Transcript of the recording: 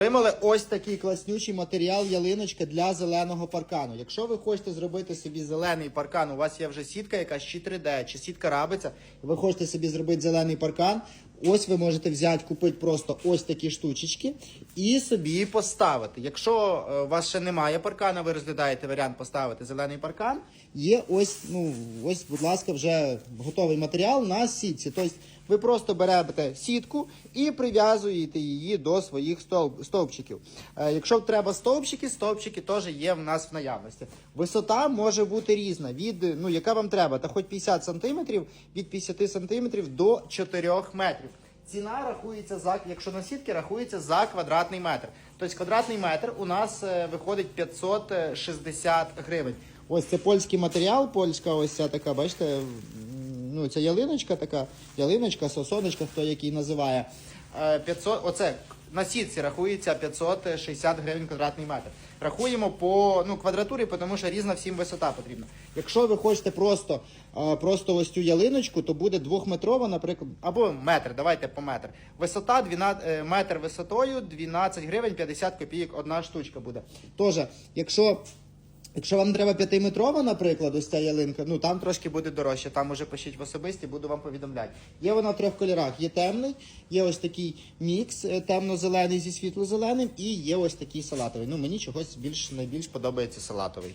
Отримали ось такий класнючий матеріал ялиночка для зеленого паркану. Якщо ви хочете зробити собі зелений паркан, у вас є вже сітка яка ще 3D, чи сітка рабиця, і ви хочете собі зробити зелений паркан. Ось ви можете взяти, купити просто ось такі штучечки і собі поставити. Якщо е, у вас ще немає паркана, ви розглядаєте варіант поставити зелений паркан. Є ось, ну ось, будь ласка, вже готовий матеріал на сітці. Тобто ви просто берете сітку і прив'язуєте її до своїх стовп, стовпчиків. Е, якщо треба стовпчики, стовпчики теж є в нас в наявності. Висота може бути різна, від ну яка вам треба, та хоч 50 см, від 50 см до 4 метрів. Ціна рахується за, якщо на сітки рахується за квадратний метр. Тобто квадратний метр у нас е, виходить 560 гривень. Ось це польський матеріал, польська ось ця така, бачите, ну ця ялиночка така, ялиночка, сосоночка, хто який називає. Е, 500, оце на сітці рахується 560 гривень квадратний метр. Рахуємо по ну, квадратурі, тому що різна всім висота потрібна. Якщо ви хочете просто, е, просто ось цю ялиночку, то буде двохметрова, наприклад, або метр, давайте по метр. Висота 12, е, метр висотою, 12 гривень 50 копійок одна штучка буде. Тож, якщо Якщо вам треба п'ятиметрова, наприклад, ось ця ялинка, ну там трошки буде дорожче, там уже пишіть в особисті, буду вам повідомляти. Є вона в трьох кольорах: є темний, є ось такий мікс е, темно-зелений зі світло-зеленим, і є ось такий салатовий. Ну мені чогось більш найбільш подобається салатовий.